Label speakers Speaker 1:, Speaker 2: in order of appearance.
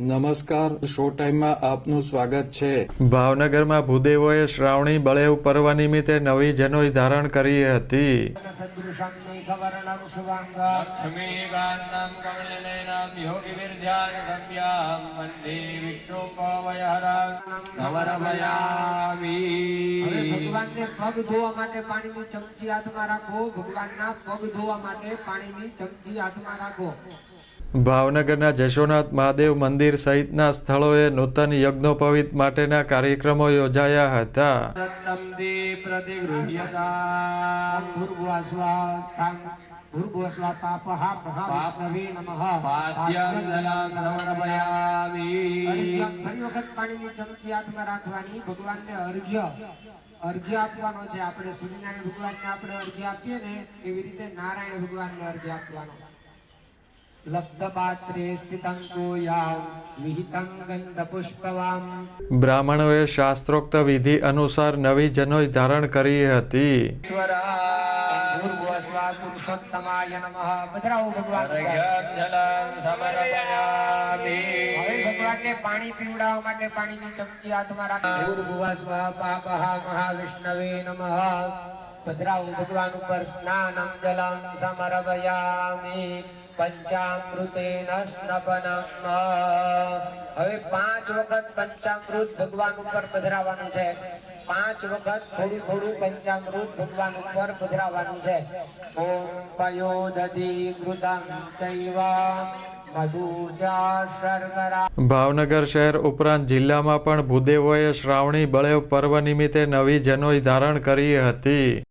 Speaker 1: નમસ્કાર શો ટાઈમમાં આપનું સ્વાગત છે.
Speaker 2: ભાવનગરમાં ભૂદેવોએ શ્રાવણી બળેવ પર્વ નિમિત્તે નવી જનોઈ ધારણ કરી હતી.
Speaker 3: ભગવાનને પગ ધોવા માટે પાણીની ચમચી હાથમાં રાખો. ભગવાનના પગ ધોવા માટે પાણીની ચમચી હાથમાં રાખો.
Speaker 2: ભાવનગરના જશોનાથ મહાદેવ મંદિર સહિતના સ્થળોએ નૂતન યજ્ઞોપવિત માટેના કાર્યક્રમો યોજાયા હતા.
Speaker 3: ભગવાનને અર્ઘ્ય અર્ઘ્ય આપવાનો છે. આપણે સૂર્યનારાયણ ભગવાનને આપણે અર્ઘ્ય આપીએ ને એવી રીતે નારાયણ ભગવાનને અર્ઘ્ય આપવાનો.
Speaker 2: બ્રાહ્મણોએ શાસ્ત્રોક્ત વિધિ અનુસાર નવી જનોઈ ધારણ કરી હતી.
Speaker 3: ભગવાનને પાણી પીવડાવવા માટે પાણીની ચમચી હાથમાં રાખી. ભૂર્ભુવસ્વ પાપઃ મહાવિષ્ણવે નમઃ ભદ્રાવું ભગવાન ઉપર સ્નાનમ જલમ સમર્પયામિ. પંચામૃતેન સ્નપનમ. હવે પાંચ વખત પંચામૃત ભગવાન ઉપર પધરાવાનું છે. પાંચ વખત થોડું થોડું પંચામૃત ભગવાન ઉપર પધરાવવાનું છે. ઓમ પયોદધી ઘૃતમ ચૈવ.
Speaker 2: ભાવનગર શહેર ઉપરાંત જિલ્લામાં પણ ભૂદેવોએ શ્રાવણી બળેવ પર્વ નિમિત્તે નવી જનોઈ ધારણ કરી હતી.